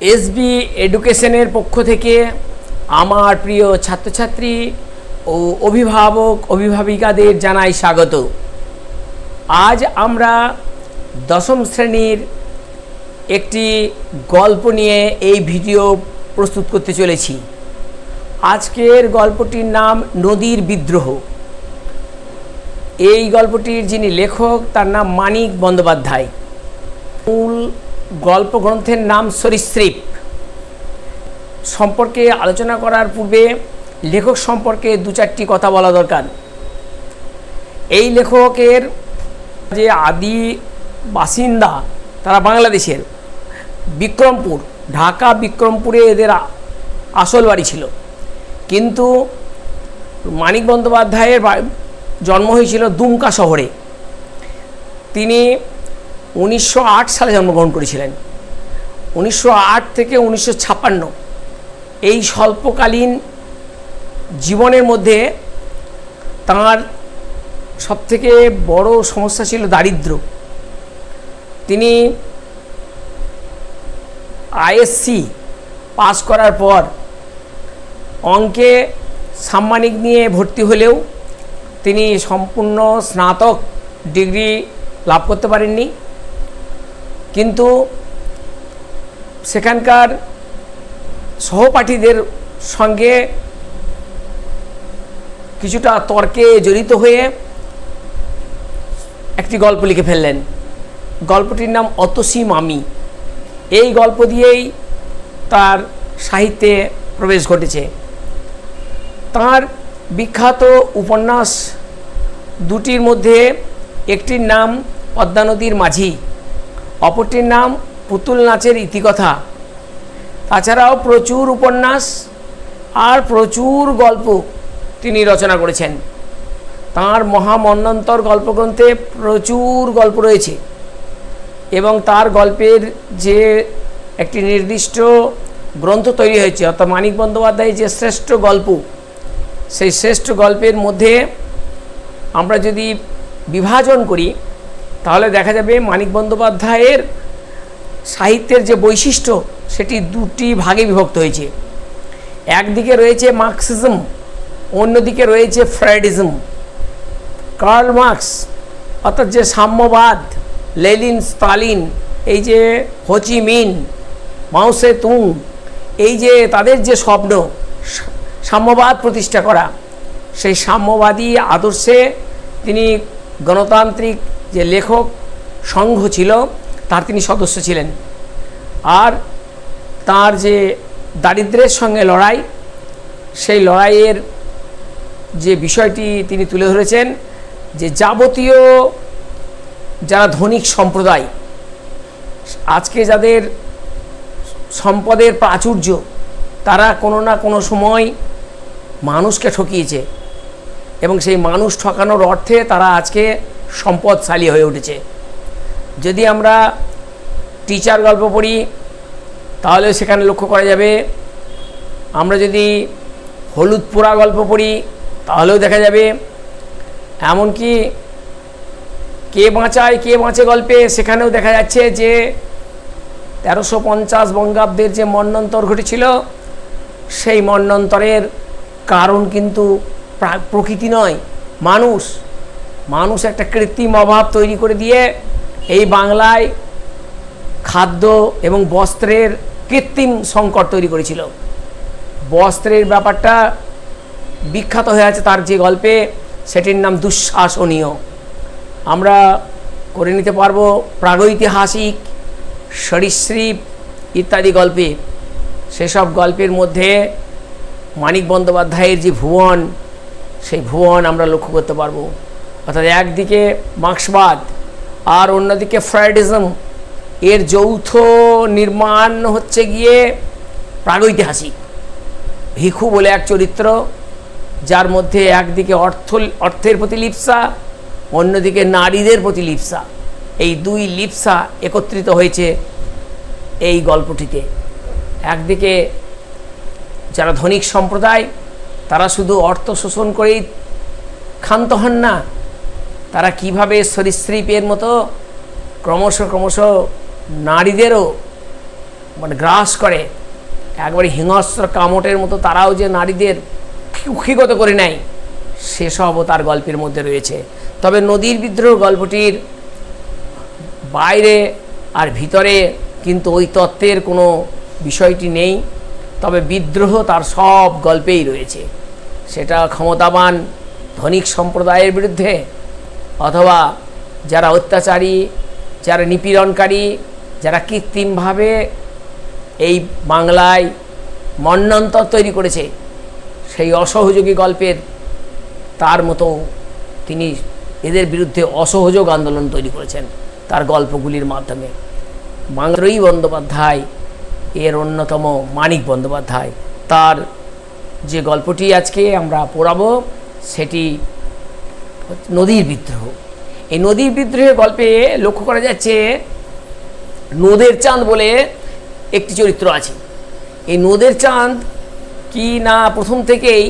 SB এডুকেশনের পক্ষ থেকে আমার প্রিয় ছাত্রছাত্রী ও অভিভাবক, অভিভাবিকাদের জানাই স্বাগত। আজ আমরা দশম শ্রেণির একটি গল্প নিয়ে এই ভিডিও প্রস্তুত করতে চলেছি। আজকের গল্পটির নাম নদীর বিদ্রোহ। এই গল্পটির যিনি লেখক, তার নাম মানিক বন্দ্যোপাধ্যায়। মূল গল্প গ্রন্থের নাম সরীসৃপ। সম্পর্কে আলোচনা করার পূর্বে লেখক সম্পর্কে দু চারটি কথা বলা দরকার। এই লেখকের যে আদি বাসিন্দা, তারা বাংলাদেশের। বিক্রমপুর, ঢাকা বিক্রমপুরে এদের আসল বাড়ি ছিল। কিন্তু মানিক বন্দ্যোপাধ্যায়ের জন্ম হয়েছিল দুমকা শহরে। তিনি উনিশশো আট সালে জন্মগ্রহণ করেছিলেন। উনিশশো আট থেকে উনিশশো ছাপ্পান্ন। এই স্বল্পকালীন জীবনের মধ্যে তাঁর সবথেকে বড় সমস্যা ছিল দারিদ্র তিনি আইএসসি পাস করার পর অঙ্কে সাম্মানিক নিয়ে ভর্তি হলেও তিনি সম্পূর্ণ স্নাতক ডিগ্রি লাভ করতে পারেননি। কিন্তু সেখানকার সহপাঠীদের সঙ্গে কিছুটা তর্কে জড়িত হয়ে একটি গল্প লিখে ফেললেন। গল্পটির নাম অতসী মামি। এই গল্প দিয়েই তার সাহিত্যে প্রবেশ ঘটেছে। তার বিখ্যাত উপন্যাস দুটির মধ্যে একটির নাম পদ্মা নদীর মাঝি। অপরটির নাম পুতুল নাচের ইতিকথা। তাছাড়াও প্রচুর উপন্যাস আর প্রচুর গল্প তিনি রচনা করেছেন। তাঁর মহামন্বন্তর গল্পগ্রন্থে প্রচুর গল্প রয়েছে এবং তার গল্পের যে একটি নির্দিষ্ট গ্রন্থ তৈরি হয়েছে, অর্থাৎ মানিক বন্দ্যোপাধ্যায়ের যে শ্রেষ্ঠ গল্প, সেই শ্রেষ্ঠ গল্পের মধ্যে আমরা যদি বিভাজন করি তাহলে দেখা যাবে মানিক বন্দ্যোপাধ্যায়ের সাহিত্যের যে বৈশিষ্ট্য, সেটি দুটি ভাগে বিভক্ত হয়েছে। একদিকে রয়েছে মার্কসিজম, অন্যদিকে রয়েছে ফ্রাইডিজম। কার্ল মার্কস, অর্থাৎ যে সাম্যবাদ লেলিন স্টালিন এই যে হোচি মিন মাউসে তুং, এই যে তাদের যে স্বপ্ন সাম্যবাদ প্রতিষ্ঠা করা, সেই সাম্যবাদী আদর্শে তিনি গণতান্ত্রিক যে লেখক সংঘ ছিল, তার তিনি সদস্য ছিলেন। আর তার যে দারিদ্র্যের সঙ্গে লড়াই, সেই লড়াইয়ের যে বিষয়টি তিনি তুলে ধরেছেন, যে যাবতীয় যারা ধনিক সম্প্রদায়, আজকে যাদের সম্পদের প্রাচুর্য, তারা কোনো না কোনো সময় মানুষকে ঠকিয়েছে। এবং সেই মানুষ ঠকানোর অর্থে তারা আজকে সম্পদশালী হয়ে উঠেছে। যদি আমরা টিচার গল্প পড়ি, তাহলে সেখানে লক্ষ্য করা যাবে, আমরা যদি হলুদ পোড়া গল্প পড়ি, তাহলেও দেখা যাবে, এমনকি কে বাঁচায়, কে বাঁচে গল্পে, সেখানেও দেখা যাচ্ছে যে তেরোশো পঞ্চাশ বঙ্গাব্দের যে মন্বন্তর ঘটেছিল, সেই মন্বন্তরের কারণ কিন্তু প্রা- প্রকৃতি নয়, মানুষ। মানুষ একটা কৃত্রিম অভাব তৈরি করে দিয়ে এই বাংলায় খাদ্য এবং বস্ত্রের কৃত্রিম সংকট তৈরি করেছিল। বস্ত্রের ব্যাপারটা বিখ্যাত হয়ে আছে তার যে গল্পে, সেটির নাম দুঃশাসনীয়। আমরা করে নিতে পারব প্রাগৈতিহাসিক, সরীসৃপ ইত্যাদি গল্পে। সেসব গল্পের মধ্যে মানিক বন্দ্যোপাধ্যায়ের যে ভুবন, সেই ভুবন আমরা লক্ষ্য করতে পারব। অর্থাৎ একদিকে মার্ক্সবাদ আর অন্যদিকে ফ্রাইডিজম। এর যৌথ নির্মাণ হচ্ছে গিয়ে প্রাগৈতিহাসিক। ভিখু বলে এক চরিত্র, যার মধ্যে একদিকে অর্থ, অর্থের প্রতি লিপ্সা, অন্যদিকে নারীদের প্রতি লিপ্সা। এই দুই লিপ্সা একত্রিত হয়েছে এই গল্পটিতে। একদিকে যারা ধনিক সম্প্রদায়, তারা শুধু অর্থ শোষণ করেই ক্ষান্ত হন না তারা কীভাবে সরীসৃপের মতো ক্রমশ ক্রমশ নারীদেরও মানে গ্রাস করে, একবারে হিংস্র কামটের মতো তারাও যে নারীদের কুক্ষিগত করে নেয় সেসবও তার গল্পের মধ্যে রয়েছে। তবে নদীর বিদ্রোহ গল্পটির বাইরে আর ভিতরে কিন্তু ওই তত্ত্বের কোনো বিষয়টি নেই, তবে বিদ্রোহ তার সব গল্পেই রয়েছে। সেটা ক্ষমতাবান ধনিক সম্প্রদায়ের বিরুদ্ধে অথবা যারা অত্যাচারী, যারা নিপীড়নকারী, যারা কৃত্রিমভাবে এই বাংলায় মন্নন্তর তৈরি করেছে, সেই অসহযোগী গল্পের তার মতো তিনি এদের বিরুদ্ধে অসহযোগ আন্দোলন তৈরি করেছেন তার গল্পগুলির মাধ্যমে। বাংলারই বন্দ্যোপাধ্যায় এর অন্যতম মানিক বন্দ্যোপাধ্যায়। তার যে গল্পটি আজকে আমরা পড়াবো, সেটি নদীর বিদ্রোহ। এই নদীর বিদ্রোহের গল্পে লক্ষ্য করা যাচ্ছে, নদের চাঁদ বলে একটি চরিত্র আছে। এই নদের চাঁদ কি না প্রথম থেকেই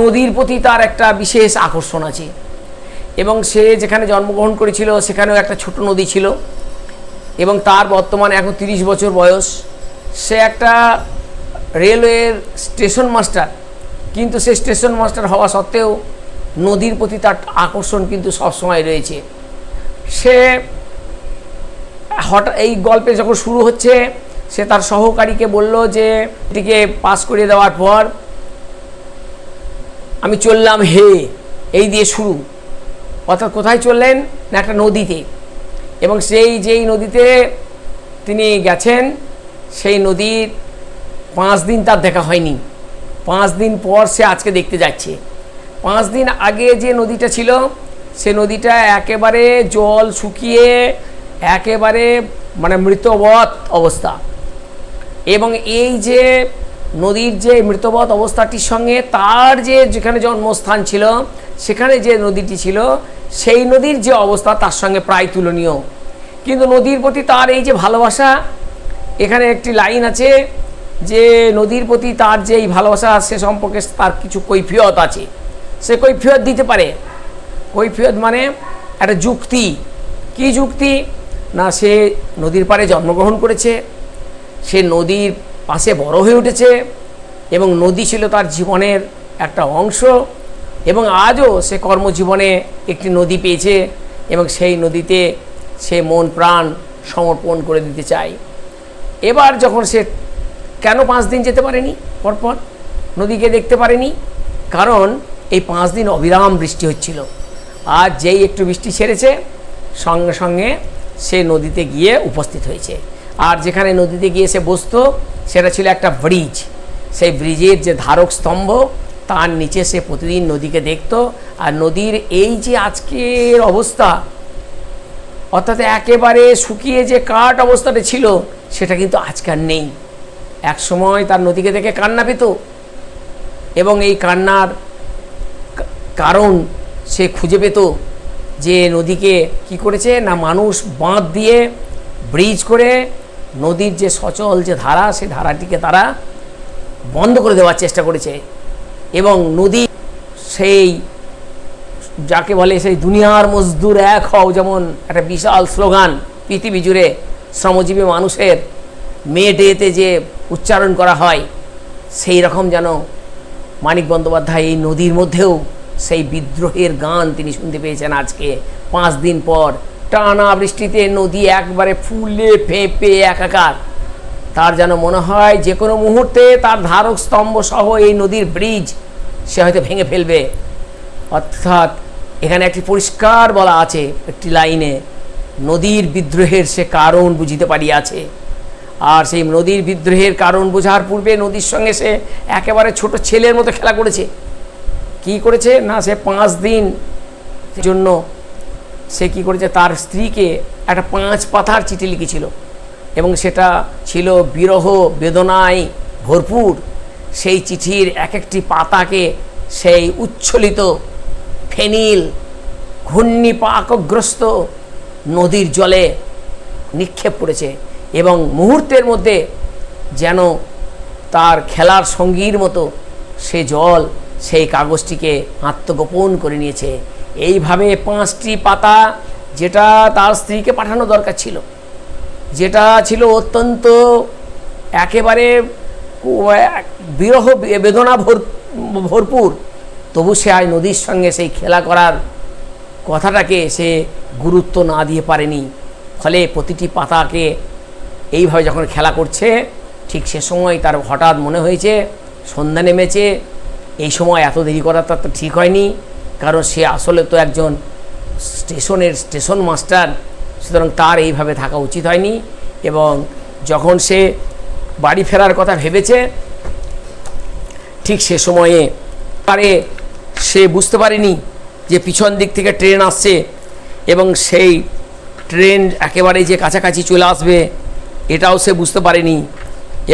নদীর প্রতি তার একটা বিশেষ আকর্ষণ আছে। এবং সে যেখানে জন্মগ্রহণ করেছিল, সেখানেও একটা ছোট নদী ছিল। এবং তার বর্তমানে এখন তিরিশ বছর বয়স। সে একটা রেলওয়ের স্টেশন মাস্টার, কিন্তু সে স্টেশন মাস্টার হওয়া সত্ত্বেও নদীর প্রতি তার আকর্ষণ কিন্তু সবসময় রয়েছে। সে হঠাৎ এই গল্পে যখন শুরু হচ্ছে, সে তার সহকারীকে বলল যে, এটিকে পাস করে দেওয়ার পর আমি চললাম হে, এই দিয়ে শুরু। অর্থাৎ কোথায় চললেন? না, একটা নদীতে। এবং সেই, যেই নদীতে তিনি গেছেন, সেই নদীর পাঁচ দিন তার দেখা হয়নি। পাঁচ দিন পর সে আজকে দেখতে যাচ্ছে। পাঁচ দিন আগে যে নদীটা ছিল, সে নদীটা একেবারে জল শুকিয়ে একেবারে মানে মৃতবৎ অবস্থা। এবং এই যে নদীর যে মৃতবৎ অবস্থাটির সঙ্গে তার যে যেখানে জন্মস্থান ছিল, সেখানে যে নদীটি ছিল, সেই নদীর যে অবস্থা তার সঙ্গে প্রায় তুলনীয়। কিন্তু নদীর প্রতি তার এই যে ভালোবাসা, এখানে একটি লাইন আছে যে, নদীর প্রতি তার যে এই ভালোবাসা, সে সম্পর্কে তার কিছু কৈফিয়ত আছে। সে কৈফিয়ত দিতে পারে। কৈফিয়ত মানে একটা যুক্তি। কি যুক্তি? না, সে নদীর পাড়ে জন্মগ্রহণ করেছে, সে নদীর পাশে বড় হয়ে উঠেছে এবং নদী ছিল তার জীবনের একটা অংশ এবং আজও সে কর্মজীবনে একটি নদী পেয়েছে এবং সেই নদীতে সে মন প্রাণ সমর্পণ করে দিতে চায়। এবার যখন সে কেন পাঁচ দিন যেতে পারেনি? পরপর নদীকে দেখতে পারেনি। কারণ এই পাঁচ দিন অবিরাম বৃষ্টি হচ্ছিল। আর যেই একটু বৃষ্টি ছেড়েছে, সঙ্গে সঙ্গে সে নদীতে গিয়ে উপস্থিত হয়েছে। আর যেখানে নদীতে গিয়ে সে বসতো, সেটা ছিল একটা ব্রিজ। সেই ব্রিজের যে ধারক স্তম্ভ, তার নিচে সে প্রতিদিন নদীকে দেখতো। আর নদীর এই যে আজকের অবস্থা, অর্থাৎ একেবারে শুকিয়ে যে কাঠ অবস্থাটা ছিল, সেটা কিন্তু আজকাল নেই। এক সময় তার নদীকে দেখে কান্না পেত। এবং এই কান্নার কারণ সে খুঁজে পেত যে নদীকে কি করেছে না মানুষ বাঁধ দিয়ে ব্রিজ করে নদীর যে সচল যে ধারা সেই ধারাটিকে তারা বন্ধ করে দেওয়ার চেষ্টা করেছে। এবং নদী সেই যাকে বলে সেই দুনিয়ার মজদুর এক হও যেমন একটা বিশাল স্লোগান, পৃথিবী জুড়ে শ্রমজীবী মানুষের মে ডেতে যে উচ্চারণ করা হয়, সেই রকম যেন মানিক বন্দ্যোপাধ্যায় এই নদীর মধ্যেও সেই বিদ্রোহের গান তিনি শুনতে পেয়েছেন আজকে। পাঁচ দিন পর টানা বৃষ্টিতে নদী একবারে ফুলে ফেঁপে একাকার। তার যেন মনে হয় যে কোনো মুহূর্তে তার ধারক স্তম্ভ সহ এই নদীর ব্রিজ সে হয়তো ভেঙে ফেলবে। অর্থাৎ এখানে একটি পরিষ্কার বলা আছে, একটি লাইনে, নদীর বিদ্রোহের সে কারণ বুঝিতে পারিয়াছে। আর সেই নদীর বিদ্রোহের কারণ বোঝার পূর্বে নদীর সঙ্গে সে একেবারে ছোট ছেলের মতো খেলা করেছে। কি করেছে? না, সে পাঁচ দিন জন্য সে কি করেছে? তার স্ত্রীকে একটা পাঁচ পাতার চিঠি লিখেছিল এবং সেটা ছিল বিরহ বেদনায় ভরপুর। সেই চিঠির এক একটি পাতাকে সেই উচ্ছলিত ফেনিল ঘূর্ণিপাকগ্রস্ত নদীর জলে নিক্ষেপ করেছে এবং মুহূর্তের মধ্যে যেন তার খেলার সঙ্গীর মতো সে জল সেই কাগজটিকে আত্মগোপন করে নিয়েছে। এইভাবে পাঁচটি পাতা যেটা তার স্ত্রীকে পাঠানো দরকার ছিল, যেটা ছিল অত্যন্ত একেবারে এক- বিরহ বেদনা ভর, ভরপুর। তবু সে আজ নদীর সঙ্গে সেই খেলা করার কথাটাকে সে গুরুত্ব না দিয়ে পারেনি। ফলে প্রতিটি পাতাকে এইভাবে যখন খেলা করছে, ঠিক সে সময় তার হঠাৎ মনে হয়েছে, সন্ধ্যা নেমেছে এই সময় এত দেরি করা তার তো ঠিক হয়নি। কারণ সে আসলে তো একজন স্টেশনের, স্টেশন মাস্টার। সুতরাং তার এইভাবে থাকা উচিত হয়নি এবং যখন সে বাড়ি ফেরার কথা ভেবেছে, ঠিক সে সময়ে আরে সে বুঝতে পারেনি যে পিছন দিক থেকে ট্রেন আসছে এবং সেই ট্রেন একেবারে যে কাছাকাছি চলে আসবে, এটাও সে বুঝতে পারেনি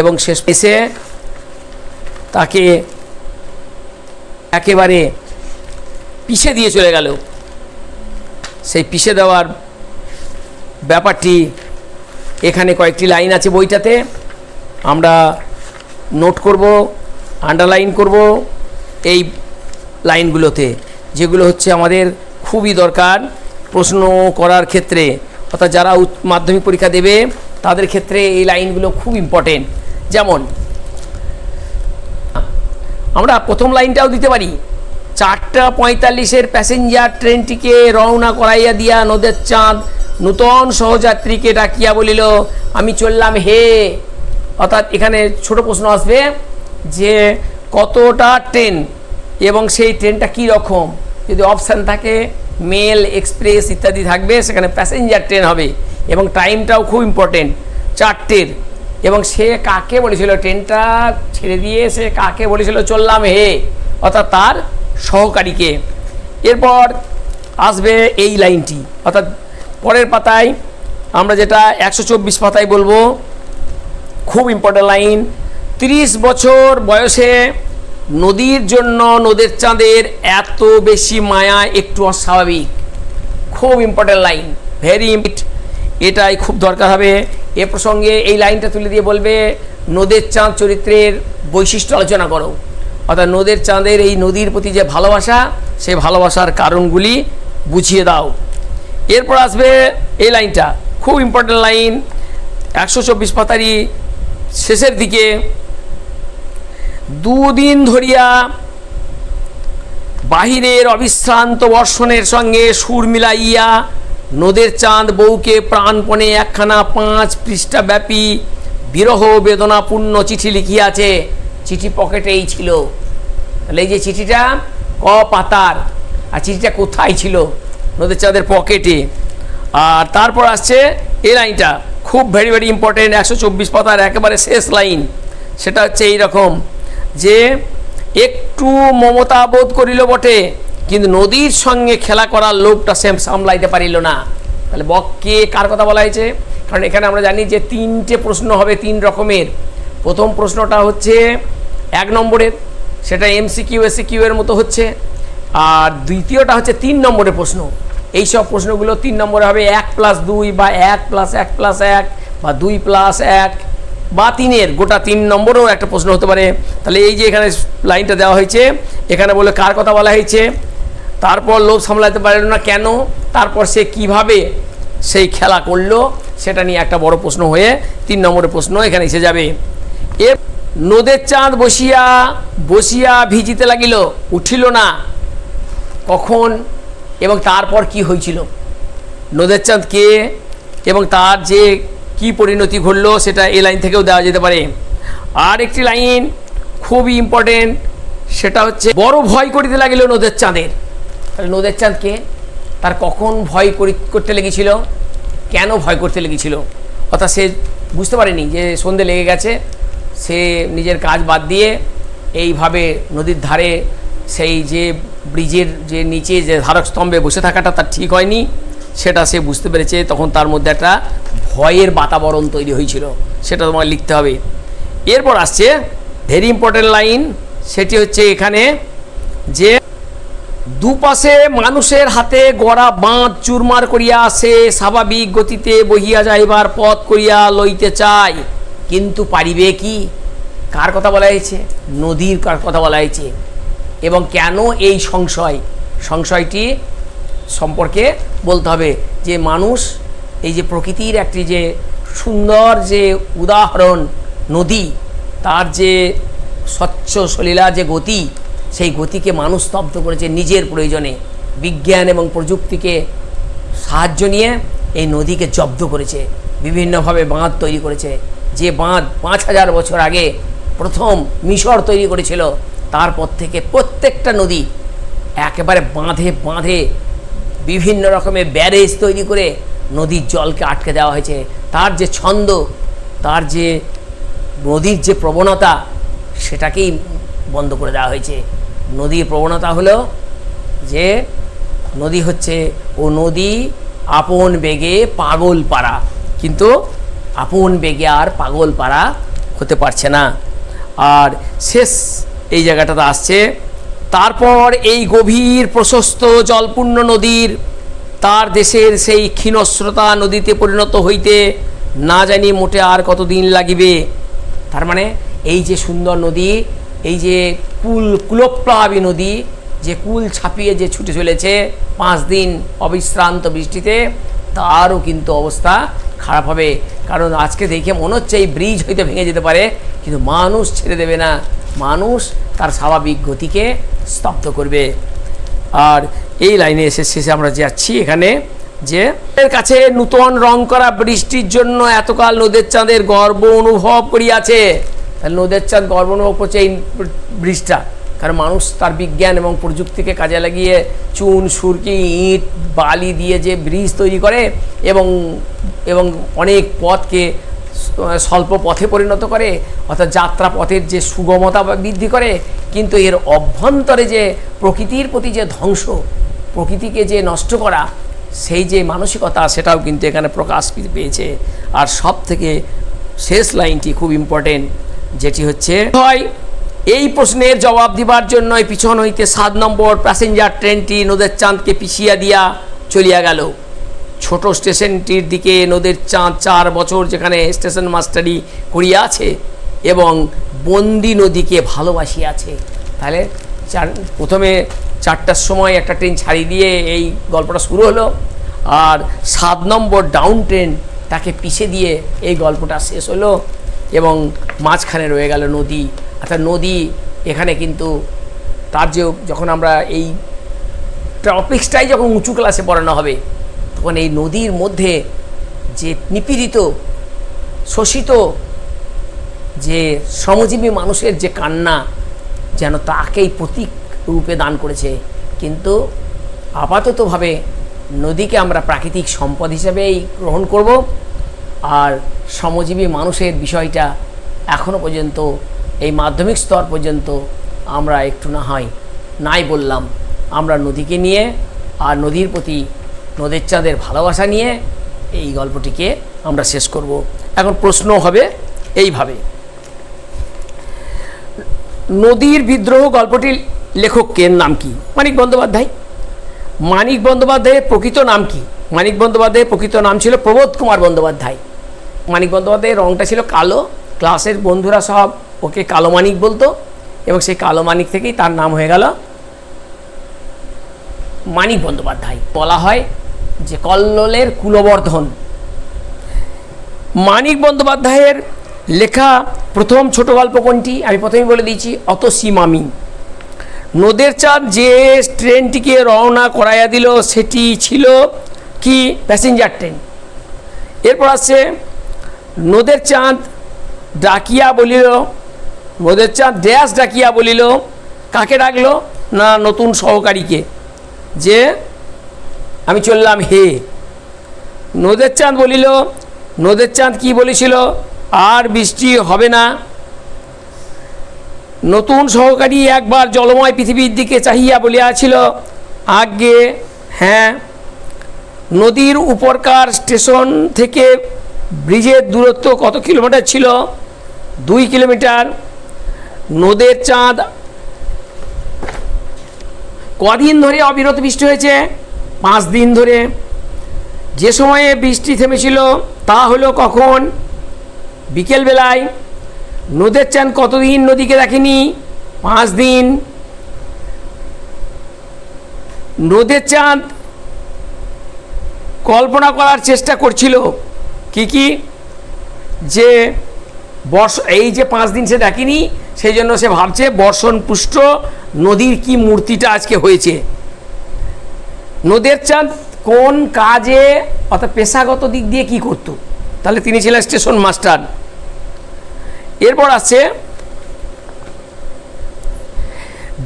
এবং শেষ এসে তাকে একেবারে পিষে দিয়ে চলে গেল। সেই পিষে দেওয়ার ব্যাপারটি এখানে কয়েকটি লাইন আছে বইটাতে। আমরা নোট করব, আন্ডারলাইন করব এই লাইনগুলোতে, যেগুলো হচ্ছে আমাদের খুবই দরকার প্রশ্ন করার ক্ষেত্রে। অর্থাৎ যারা মাধ্যমিক পরীক্ষা দেবে, তাদের ক্ষেত্রে এই লাইনগুলো খুব ইম্পর্টেন্ট যেমন আমরা প্রথম লাইনটাও দিতে পারি। চারটা পঁয়তাল্লিশের প্যাসেঞ্জার ট্রেনটিকে রওনা করাইয়া দিয়া নদের চাঁদ নূতন সহযাত্রীকে ডাকিয়া বলিল, আমি চললাম হে। অর্থাৎ এখানে ছোট প্রশ্ন আসবে যে কতটা ট্রেন এবং সেই ট্রেনটা কী রকম যদি অপশান থাকে, মেল, এক্সপ্রেস ইত্যাদি থাকবে, সেখানে প্যাসেঞ্জার ট্রেন হবে এবং টাইমটাও খুব ইম্পর্টেন্ট চারটের এবং সে কাকে বলেছিল? ট্রেনটা ছেড়ে দিয়ে সে কাকে বলেছিল? চললাম হে। অর্থাৎ তার সহকারীকে। এরপর আসবে এই লাইনটি। অর্থাৎ পরের পাতায় আমরা যেটা একশো চব্বিশ পাতায় বলব, খুব ইম্পর্টেন্ট লাইন, তিরিশ বছর বয়সে নদীর জন্য নদের চাঁদের এত বেশি মায়া একটু অস্বাভাবিক। খুব ইম্পর্টেন্ট লাইন ভেরি এটাই খুব দরকার হবে। এ প্রসঙ্গে এই লাইনটা তুলে দিয়ে বলবে, নদের চাঁদ চরিত্রের বৈশিষ্ট্য আলোচনা করো। অর্থাৎ নদের চাঁদের এই নদীর প্রতি যে ভালোবাসা, সেই ভালোবাসার কারণগুলি বুঝিয়ে দাও। এরপর আসবে এই লাইনটা, খুব ইম্পর্টেন্ট লাইন, একশো চব্বিশ পাতারি শেষের দিকে। দুদিন ধরিয়া বাহিরের অবিশ্রান্ত বর্ষণের সঙ্গে সুর মিলাইয়া নদের চাঁদ বউকে প্রাণপণে একখানা পাঁচ পৃষ্ঠা ব্যাপী বিরহ বেদনাপূর্ণ চিঠি লিখিয়াছে। চিঠি পকেটেই ছিল। তাহলে এই যে চিঠিটা ক পাতার, আর চিঠিটা কোথায় ছিল? নদের চাঁদের পকেটে। আর তারপর আসছে এই লাইনটা, খুব ভেরি ভেরি ইম্পর্টেন্ট একশো চব্বিশ পাতার একেবারে শেষ লাইন। সেটা হচ্ছে এই রকম যে, একটু মমতা বোধ করিল বটে কিন্তু নদীর সঙ্গে খেলা করার লোকটা সে সামলাইতে পারিল না। তাহলে বককে কার কথা বলা হয়েছে? কারণ এখানে আমরা জানি যে তিনটে প্রশ্ন হবে তিন রকমের। প্রথম প্রশ্নটা হচ্ছে এক নম্বরের, সেটা এমসিকিউ এসিকিউ এর মতো হচ্ছে। আর দ্বিতীয়টা হচ্ছে তিন নম্বরের প্রশ্ন। এই সব প্রশ্নগুলো তিন নম্বরে হবে এক প্লাস দুই বা এক প্লাস এক প্লাস এক বা দুই প্লাস এক বা তিনের, গোটা তিন নম্বরেও একটা প্রশ্ন হতে পারে। তাহলে এই যে এখানে লাইনটা দেওয়া হয়েছে, এখানে বলে কার কথা বলা হয়েছে? তারপর লোভ সামলাতে পারল না কেন? তারপর সে কীভাবে সেই খেলা করল? সেটা নিয়ে একটা বড় প্রশ্ন হয়ে তিন নম্বরের প্রশ্ন এখানে এসে যাবে। এ নদের চাঁদ বসিয়া বসিয়া ভিজিতে লাগিল, উঠিল না। কখন এবং তারপর কি হয়েছিল নদের চাঁদ কে এবং তার যে কি পরিণতি ঘটলো সেটা এই লাইন থেকেও দেওয়া যেতে পারে। আর একটি লাইন খুবই ইম্পর্টেন্ট সেটা হচ্ছে, বড় ভয় করিতে লাগিল নদের চাঁদের। তাহলে নদের চাঁদকে তার কখন ভয় করি করতে লেগেছিল? কেন ভয় করতে লেগেছিল? অর্থাৎ সে বুঝতে পারেনি যে সন্ধে লেগে গেছে। সে নিজের কাজ বাদ দিয়ে এইভাবে নদীর ধারে সেই যে ব্রিজের যে নিচে যে ধারক স্তম্ভে বসে থাকাটা তার ঠিক হয়নি। সেটা সে বুঝতে পেরেছে। তখন তার মধ্যে একটা ভয়ের বাতাবরণ তৈরি হয়েছিল। সেটা তোমার লিখতে হবে। এরপর আসছে ভেরি ইম্পর্টেন্ট লাইন। সেটি হচ্ছে এখানে যে দুপাশে মানুষের হাতে গড়া বাঁধ চুরমার করিয়া সে স্বাভাবিক গতিতে বহিয়া যাইবার পথ করিয়া লইতে চায়। কিন্তু পারিবে কি? কার কথা বলা হয়েছে? নদীর কার কথা বলা হয়েছে? এবং কেন এই সংশয়? সংশয়টি সম্পর্কে বলতে হবে যে মানুষ এই যে প্রকৃতির একটি যে সুন্দর যে উদাহরণ নদী, তার যে স্বচ্ছ সলীলা যে গতি সেই গতিকে মানুষ স্তব্ধ করেছে নিজের প্রয়োজনে। বিজ্ঞান এবং প্রযুক্তিকে সাহায্য নিয়ে এই নদীকে জব্দ করেছে। বিভিন্নভাবে বাঁধ তৈরি করেছে। যে বাঁধ পাঁচ হাজার বছর আগে প্রথম মিশর তৈরি করেছিল তারপর থেকে প্রত্যেকটা নদী একেবারে বাঁধে বাঁধে বিভিন্ন রকমের ব্যারেজ তৈরি করে নদীর জলকে আটকে দেওয়া হয়েছে। তার যে ছন্দ, তার যে নদীর যে প্রবণতা, সেটাকেই বন্ধ করে দেওয়া হয়েছে। নদীর প্রবণতা হলো যে নদী হচ্ছে, ও নদী আপন বেগে পাগল পাড়া। কিন্তু আপন বেগে আর পাগল পাড়া হতে পারছে না। আর শেষ এই জায়গাটাতে আসছে, তারপর এই গভীর প্রশস্ত জলপূর্ণ নদীর, তার দেশের সেই ক্ষীণস্রোতা নদীতে পরিণত হইতে না জানি মোটে আর কতদিন লাগিবে। তার মানে এই যে সুন্দর নদী এই যে কুল, কুলপ্লাবী নদী যে কুল ছাপিয়ে যে ছুটে চলেছে, পাঁচ দিন অবিশ্রান্ত বৃষ্টিতে, তারও কিন্তু অবস্থা খারাপ হবে। কারণ আজকে দেখে মনে হচ্ছে এই ব্রিজ হয়তো ভেঙে যেতে পারে, কিন্তু মানুষ ছেড়ে দেবে না। মানুষ তার স্বাভাবিক গতিকে স্তব্ধ করবে। আর এই লাইনে এসে শেষে আমরা যাচ্ছি এখানে যে, এর কাছে নূতন রং করা বৃষ্টির জন্য এতকাল নদের চাঁদের গর্ব অনুভব করিয়াছে। তাহলে নদের চাঁদ গর্ব অনুভব করছে এই ব্রিজটা। কারণ মানুষ তার বিজ্ঞান এবং প্রযুক্তিকে কাজে লাগিয়ে চুন, সুরকি, ইট, বালি দিয়ে যে ব্রিজ তৈরি করে এবং এবং অনেক পথকে স্বল্প পথে পরিণত করে, অর্থাৎ যাত্রা পথের যে সুগমতা বৃদ্ধি করে, কিন্তু এর অভ্যন্তরে যে প্রকৃতির প্রতি যে ধ্বংস, প্রকৃতিকে যে নষ্ট করা, সেই যে মানসিকতা, সেটাও কিন্তু এখানে প্রকাশ পেয়েছে। আর সব থেকে শেষ লাইনটি খুব ইম্পর্টেন্ট যেটি হচ্ছে, হয় এই প্রশ্নের জবাব দিবার জন্যই পিছন হইতে সাত নম্বর প্যাসেঞ্জার ট্রেনটি নদের চাঁদকে পিছিয়ে দিয়া চলিয়া গেল। ছোট স্টেশনটির দিকে নদের চাঁদ চার বছর যেখানে স্টেশন মাস্টারি করিয়াছে এবং বন্দি নদীকে ভালোবাসিয়াছে। তাহলে চার, প্রথমে চারটার সময় একটা ট্রেন ছাড়িয়ে দিয়ে এই গল্পটা শুরু হলো আর সাত নম্বর ডাউন ট্রেন তাকে পিছে দিয়ে এই গল্পটা শেষ হলো। এবং মাঝখানে রয়ে গেল নদী। অর্থাৎ নদী এখানে কিন্তু তার যে যখন আমরা এই টপিক্সটাই যখন উঁচু ক্লাসে পড়ানো হবে, তখন এই নদীর মধ্যে যে নিপীড়িত, শোষিত যে শ্রমজীবী মানুষের যে কান্না, যেন তাকেই প্রতীক রূপে দান করেছে। কিন্তু আপাততভাবে নদীকে আমরা প্রাকৃতিক সম্পদ হিসেবেই গ্রহণ করব। আর শ্রমজীবী মানুষের বিষয়টা এখনও পর্যন্ত, এই মাধ্যমিক স্তর পর্যন্ত আমরা একটু না হয় নাই বললাম। আমরা নদীকে নিয়ে আর নদীর প্রতি নদীর চাঁদের ভালোবাসা নিয়ে এই গল্পটিকে আমরা শেষ করব। এখন প্রশ্ন হবে এইভাবে। নদীর বিদ্রোহ গল্পটির লেখকের নাম কি? মানিক বন্দ্যোপাধ্যায়। মানিক বন্দ্যোপাধ্যায়ের প্রকৃত নাম কি? মানিক বন্দ্যোপাধ্যায়ের প্রকৃত নাম ছিল প্রবোধ কুমার বন্দ্যোপাধ্যায়। মানিক বন্দ্যোপাধ্যায়ের রঙটা ছিল কালো। ক্লাসের বন্ধুরা সব ওকে কালো মানিক বলতো এবং সেই কালো মানিক থেকেই তার নাম হয়ে গেল মানিক বন্দ্যোপাধ্যায়। বলা হয় যে কল্লোলের কুলবর্ধন। মানিক বন্দ্যোপাধ্যায়ের লেখা প্রথম ছোট গল্প কোনটি? আমি প্রথমেই বলে দিয়েছি অত সীমামি নদের চাঁদ যে ট্রেনটিকে রওনা করাইয়া দিল, সেটি ছিল কি? Passenger train. এরপর আসছে নদের চাঁদ ডাকিয়া বলিল, নদের চাঁদ ড্যাশ ডাকিয়া বলিল, কাকে ডাকলো? না, নতুন সহকারীকে। যে, আমি চললাম হে। নদের চাঁদ বলিল, নদের চাঁদ কি বলেছিল? আর বৃষ্টি হবে না। নতুন সহকারী একবার জলময় পৃথিবীর দিকে চাহিয়া বলিয়াছিল আগে হ্যাঁ নদীর উপরকার স্টেশন থেকে ব্রিজের দূরত্ব কত কিলোমিটার ছিল? দুই কিলোমিটার। নদের চাঁদ। কদিন ধরে অবিরত বৃষ্টি হয়েছে। পাঁচ দিন ধরে। যে সময়ে বৃষ্টি থেমেছিল, তা হলো কখন? বিকেলবেলায়। নদের চাঁদ কতদিন নদীকে দেখেনি? পাঁচ দিন। নদের চাঁদ কল্পনা করার চেষ্টা করছিল। কি কি? যে বর্ষ, এই যে পাঁচ দিন সে দেখেনি সেই জন্য সে ভাবছে বর্ষণ পুষ্ট, নদীর কি মূর্তিটা আজকে হয়েছে? নদের চাঁদ কোন কাজে, অর্থাৎ পেশাগত দিক দিয়ে কি করত? তাহলে তিনি ছিলেন স্টেশন মাস্টার। এরপর আছে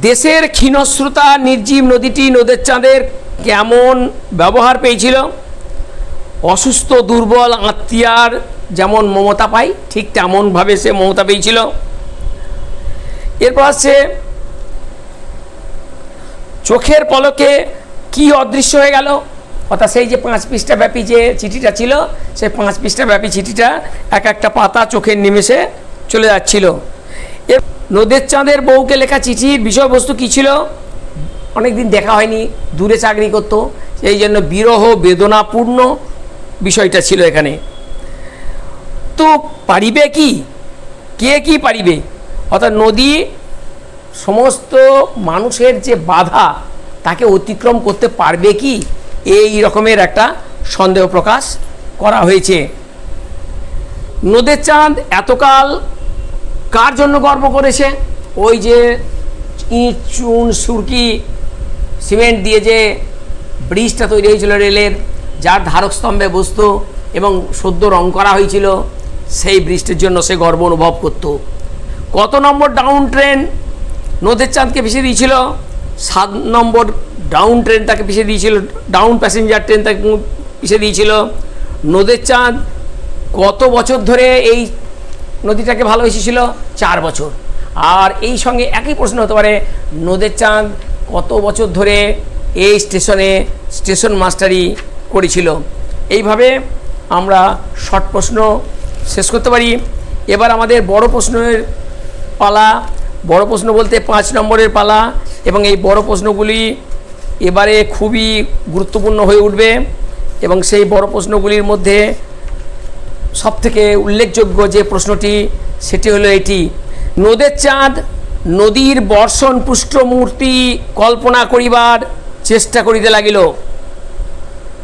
দেশের ক্ষীণস্রোতা নির্জীব নদীটি নদের চাঁদের কেমন ব্যবহার পেয়েছিল? অসুস্থ, দুর্বল, আত্মীয়ার যেমন মমতা পাই, ঠিক তেমনভাবে সে মমতা পেয়েছিল। এরপর আছে চোখের পলকে কি অদৃশ্য হয়ে গেল? অর্থাৎ সেই যে পাঁচ পৃষ্ঠা ব্যাপী যে চিঠিটা ছিল, সেই পাঁচ পৃষ্ঠা ব্যাপী চিঠিটা এক একটা পাতা চোখের নিমেষে চলে যাচ্ছিল। এর নদের চাঁদের বউকে লেখা চিঠির বিষয়বস্তু কী ছিল? অনেকদিন দেখা হয়নি, দূরে চাকরি করতো, সেই জন্য বিরহ, বেদনাপূর্ণ বিষয়টা ছিল এখানে। তো পারিবে কি? কে কি পারিবে? অর্থাৎ নদী সমস্ত মানুষের যে বাধা, তাকে অতিক্রম করতে পারবে কি? এই রকমের একটা সন্দেহ প্রকাশ করা হয়েছে। নদের চাঁদ এতকাল কার জন্য গর্ব করেছে? ওই যে ইট, চুন, সুরকি, সিমেন্ট দিয়ে যে ব্রিজটা তৈরি হয়েছিল রেলের। যার ধারক স্তম্ভে বসতো এবং সদ্য রং করা হয়েছিল, সেই বৃষ্টির জন্য সে গর্ব অনুভব করত। কত নম্বর ডাউন ট্রেন নদের চাঁদকে পিছিয়ে দিয়েছিল? সাত নম্বর ডাউন ট্রেন তাকে পিছিয়ে দিয়েছিল, ডাউন প্যাসেঞ্জার ট্রেন তাকে পিছিয়ে দিয়েছিল। নদের চাঁদ কত বছর ধরে এই নদীটাকে ভালোবেসেছিল চার বছর। আর এই সঙ্গে একই প্রশ্ন হতে পারে, নদের চাঁদ কত বছর ধরে এই স্টেশনে স্টেশন মাস্টারি করেছিল। এইভাবে আমরা শর্ট প্রশ্ন শেষ করতে পারি। এবার আমাদের বড় প্রশ্নের পালা, বড় প্রশ্ন বলতে পাঁচ নম্বরের পালা এবং এই বড় প্রশ্নগুলি এবারে খুবই গুরুত্বপূর্ণ হয়ে উঠবে এবং সেই বড় প্রশ্নগুলির মধ্যে সবথেকে উল্লেখযোগ্য যে প্রশ্নটি, সেটি হলো এটি। নদের চাঁদ, নদীর বর্ষণ পুষ্ট মূর্তি কল্পনা করিবার চেষ্টা করিতে লাগিল।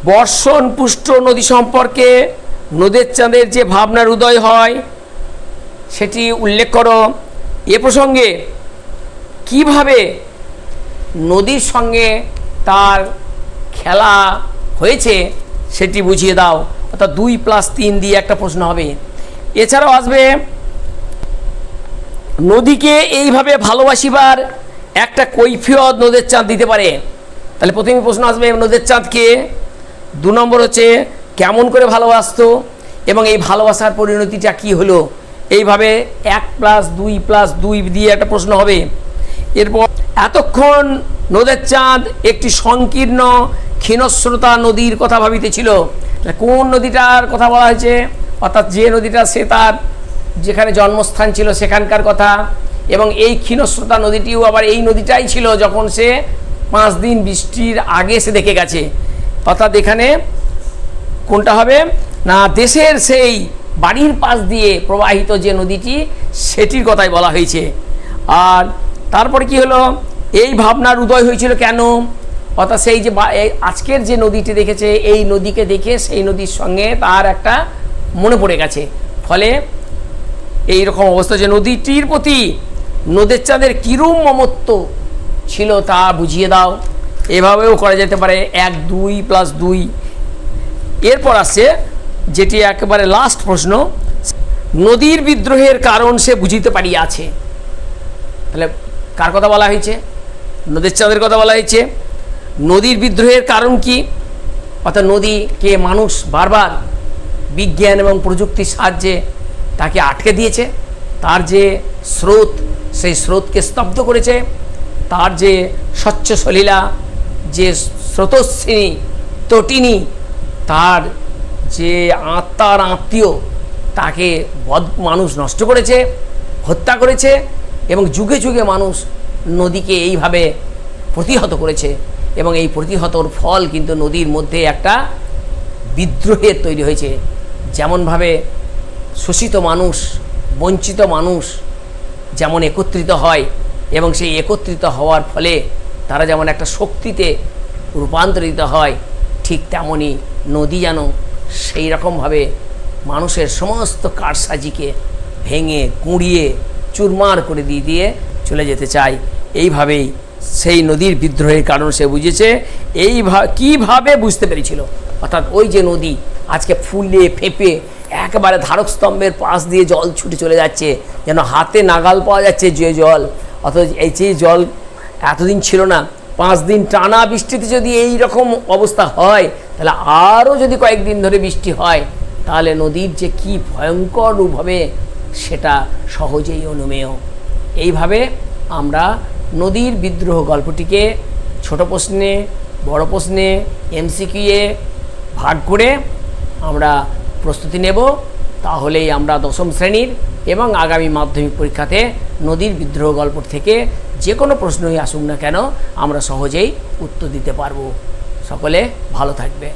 বর্ষণ পুষ্ট নদী সম্পর্কে নদের চাঁদের যে ভাবনার উদয় হয়, সেটি উল্লেখ করো। এ প্রসঙ্গে কীভাবে নদীর সঙ্গে তার খেলা হয়েছে সেটি বুঝিয়ে দাও। অর্থাৎ দুই প্লাস তিন দিয়ে একটা প্রশ্ন হবে। এছাড়াও আসবে, নদীকে এইভাবে ভালোবাসিবার একটা কৈফিয়ত নদের চাঁদ দিতে পারে। তাহলে প্রথমে প্রশ্ন আসবে, নদের চাঁদকে দু নম্বর হচ্ছে, কেমন করে ভালোবাসতো এবং এই ভালোবাসার পরিণতিটা কি হলো? এইভাবে এক প্লাস দুই প্লাস দুই দিয়ে একটা প্রশ্ন হবে। এরপর, এতক্ষণ নদের চাঁদ একটি সংকীর্ণ ক্ষীণস্রোতা নদীর কথা ভাবিতেছিল কোন নদীটার কথা বলা হয়েছে? অর্থাৎ যে নদীটা সে তার যেখানে জন্মস্থান ছিল সেখানকার কথা। এবং এই ক্ষীণস্রোতা নদীটিও আবার এই নদীটাই ছিল যখন সে পাঁচ দিন বৃষ্টির আগে সে দেখে গেছে। অর্থাৎ এখানে কোনটা হবে? না, দেশের সেই বাড়ির পাশ দিয়ে প্রবাহিত যে নদীটি, সেটির কথাই বলা হয়েছে। আর তারপরে কি হলো? এই ভাবনার উদয় হয়েছিল কেন? অর্থাৎ সেই যে আজকের যে নদীটি দেখেছে, এই নদীকে দেখে সেই নদীর সঙ্গে তার একটা মনে পড়ে গেছে। ফলে এই রকম অবস্থা যে নদীটির প্রতি নদের চাঁদের কিরূপ মমত্ব ছিল তা বুঝিয়ে দাও। এভাবেও করা যেতে পারে, এক, দুই প্লাস দুই। এরপর আসছে যেটি একেবারে লাস্ট প্রশ্ন, নদীর বিদ্রোহের কারণ সে বুঝিতে পারিয়াছে। তাহলে কার কথা বলা হয়েছে? নদীর চাঁদের কথা বলা হয়েছে। নদীর বিদ্রোহের কারণ কি? অর্থাৎ নদীকে মানুষ বারবার বিজ্ঞান এবং প্রযুক্তির সাহায্যে তাকে আটকে দিয়েছে, তার যে স্রোত, সেই স্রোতকে স্তব্ধ করেছে, তার যে স্বচ্ছ সলীলা যে স্রোতস্বিনী তটিনী, তার যে আত্মার আত্মীয়, তাকে বদ মানুষ নষ্ট করেছে, হত্যা করেছে এবং যুগে যুগে মানুষ নদীকে এইভাবে প্রতিহত করেছে এবং এই প্রতিহতর ফল কিন্তু নদীর মধ্যে একটা বিদ্রোহের তৈরি হয়েছে। যেমনভাবে শোষিত মানুষ, বঞ্চিত মানুষ যেমন একত্রিত হয় এবং সেই একত্রিত হওয়ার ফলে তারা যেমন একটা শক্তিতে রূপান্তরিত হয়, ঠিক তেমনই নদী যেন সেই রকমভাবে মানুষের সমস্ত কারসাজিকে ভেঙে, কুঁড়িয়ে, চুরমার করে দিয়ে দিয়ে চলে যেতে চায়। এইভাবেই সেই নদীর বিদ্রোহের কারণ সে বুঝেছে। এই কীভাবে বুঝতে পেরেছিল? অর্থাৎ ওই যে নদী আজকে ফুলে, ফেঁপে, একেবারে ধারক স্তম্ভের পাশ দিয়ে জল ছুটে চলে যাচ্ছে, যেন হাতে নাগাল পাওয়া যাচ্ছে যে জল। অথচ এই যে জল এতদিন ছিল না। পাঁচ দিন টানা বৃষ্টিতে যদি এই রকম অবস্থা হয়, তাহলে আরও যদি কয়েকদিন ধরে বৃষ্টি হয়, তাহলে নদীর যে কি ভয়ঙ্কর রূপ হবে, সেটা সহজেই অনুমেয়। এইভাবে আমরা নদীর বিদ্রোহ গল্পটিকে ছোট প্রশ্নে, বড় প্রশ্নে, এমসিকিউয়ে ভাগ করে আমরা প্রস্তুতি নেব। তাহলেই আমরা দশম শ্রেণির এবং আগামী মাধ্যমিক পরীক্ষাতে নদীর বিদ্রোহ গল্প থেকে যে কোনো প্রশ্নই আসুক না কেন আমরা সহজেই উত্তর দিতে পারব। সকলে ভালো থাকবে।